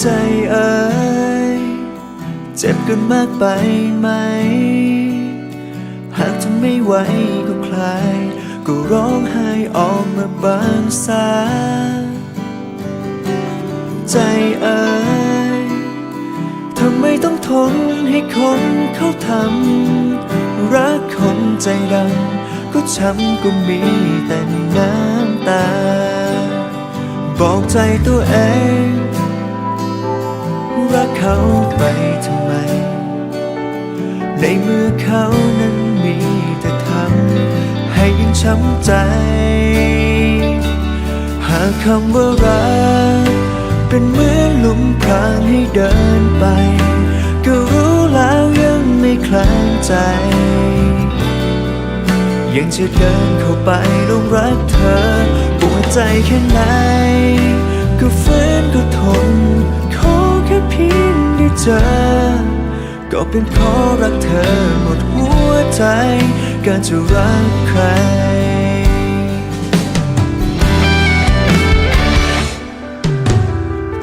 ใจเอ่ยเจ็บกันมากไปไหม หากทนไม่ไหวก็คลาย ก็ร้องไห้ออกมาบางสาใจเอ่ยทำไมต้องทนให้คนเขาทำ รักคนใจดำก็ช้ำก็มีแต่น้ำตา บอกใจตัวเอง เขาไปทำไม ในเมื่อเขานั้นมีแต่ทำให้ยิ่งช้ำใจ หากคำว่ารัก เป็นเหมือนหลุมพรางให้เดินไป ก็รู้แล้วยังไม่คลางใจ ยังจะเดินเข้าไปลงรักเธอปวดใจแค่ไหน ก็ฝืนก็ทน ค่เพียงได้เจอ ก็เป็นเพราะรักเธอหมดหัวใจการจะรักใคร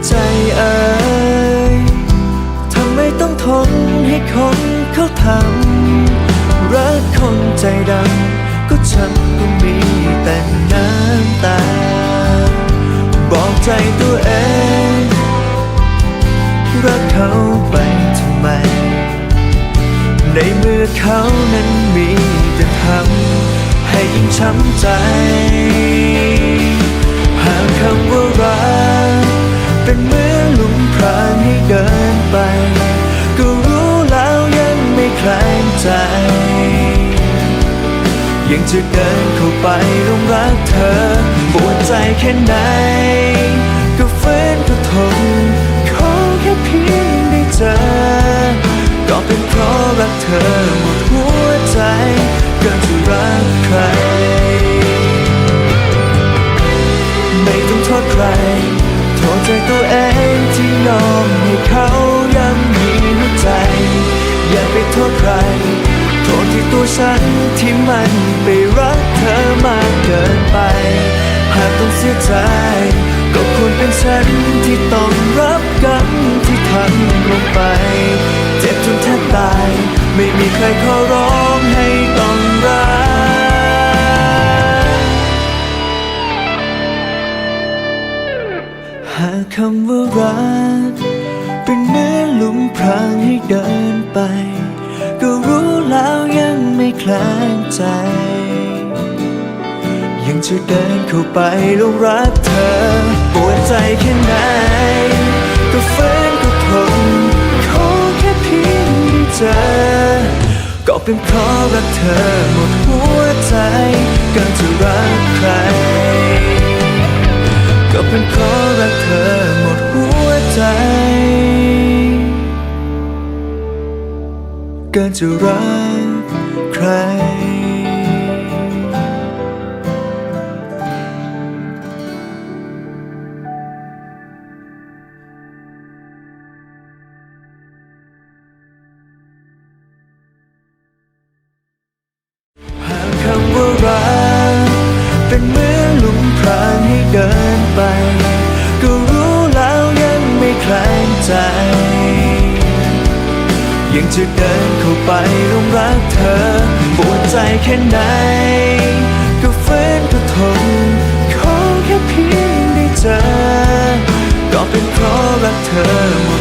ใจเอ่ยทำไมต้องทนให้คนเขาทำรักคนใจดำก็ฉันก็มีแต่น้ำตา บอกใจตัวเอง รักเขาไปทำไม ในเมื่อเขานั้นมีแต่ทำให้ยิ่งช้ำใจ หากคำว่ารักเป็นเหมือนหลุมพรางให้เดินไป ก็รู้แล้วยังไม่คลายใจ ยังจะเดินเข้าไปลงรักเธอปวดใจแค่ไหน เธอหมดหัวใจเกินจะรักใคร ไม่ต้องโทษใคร โทษใจตัวเองที่ยอมให้เขายังมีหัวใจ อย่าไปโทษใคร โทษที่ตัวฉันที่มันไปรักเธอมากเกินไป หากต้องเสียใจ ก็ควรเป็นฉันที่ต้องรับกรรมที่ทำ ไม่มีใครขอร้องให้ต้องรักหากคำว่ารัก เป็นเหมือนหลุมพรางให้เดินไป ก็รู้แล้วยังไม่คลางใจ ยังจะเดินเข้าไปลงรักเธอปวดใจแค่ เป็นเพราะรักเธอหมดหัวใจกันจะรักใคร ก็เป็นเพราะรักเธอหมดหัวใจกันจะรักใคร เดินไป ก็รู้แล้วยังไม่คลางใจ ยังจะเดินเข้าไปลงรักเธอปวดใจแค่ไหน ก็ฝืนก็ทนขอแค่เพียงได้เจอ ก็เป็นเพราะรักเธอ